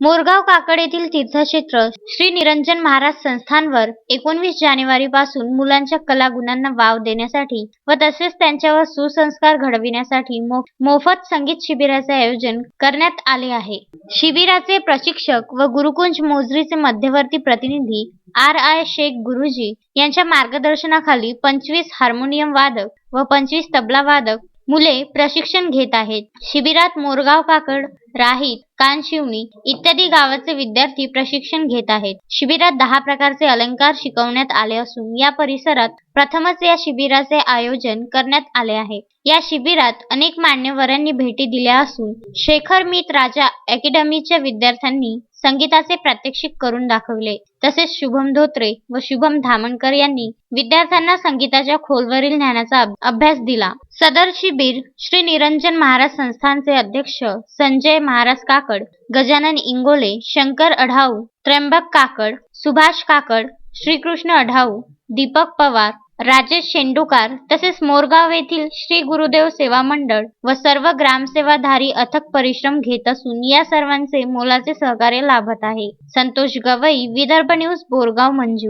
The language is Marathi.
मोरगाव काकड येथील तीर्थक्षेत्र श्री निरंजन महाराज संस्थानवर एकोणवीस जानेवारी पासून मुलांच्या कलागुणांना वाव देण्यासाठी व तसेच त्यांच्यावर सुसंस्कार घडविण्यासाठी मो- मोफत संगीत शिबिराचे आयोजन करण्यात आले आहे. शिबिराचे प्रशिक्षक व गुरुकुंज मोजरीचे मध्यवर्ती प्रतिनिधी आर आय शेख गुरुजी यांच्या मार्गदर्शनाखाली पंचवीस हार्मोनियम वादक व पंचवीस तबला वादक मुले प्रशिक्षण घेत आहेत. शिबिरात मोरगाव काकड राहीत कानशिवणी इत्यादी गावाचे विद्यार्थी प्रशिक्षण घेत आहेत. शिबिरात दहा प्रकारचे अलंकार शिकवण्यात आले असून या परिसरात प्रथमच या शिबिराचे आयोजन करण्यात आले आहे. या शिबिरात अनेक मान्यवरांनी भेटी दिल्या असून शेखर मित राजा अकॅडमीच्या विद्यार्थ्यांनी संगीताचे प्रात्यक्षिक करून दाखवले. तसेच शुभम धोत्रे व शुभम धामणकर यांनी विद्यार्थ्यांना संगीताच्या खोलवरील ज्ञानाचा अभ्यास दिला. सदर शिबिर श्री निरंजन महाराज संस्थानचे अध्यक्ष संजय महाराज काकड गजानन इंगोले शंकर अढाऊ त्र्यंबक काकड सुभाष काकड श्रीकृष्ण अढाऊ दीपक पवार राजेश शेंडुकार तसेच मोरगाव येथील श्री गुरुदेव सेवा मंडळ व सर्व ग्रामसेवाधारी अथक परिश्रम घेत असून या सर्वांचे मोलाचे सहकार्य लाभत आहे. संतोष गवई विदर्भ न्यूज बोरगाव मंजू.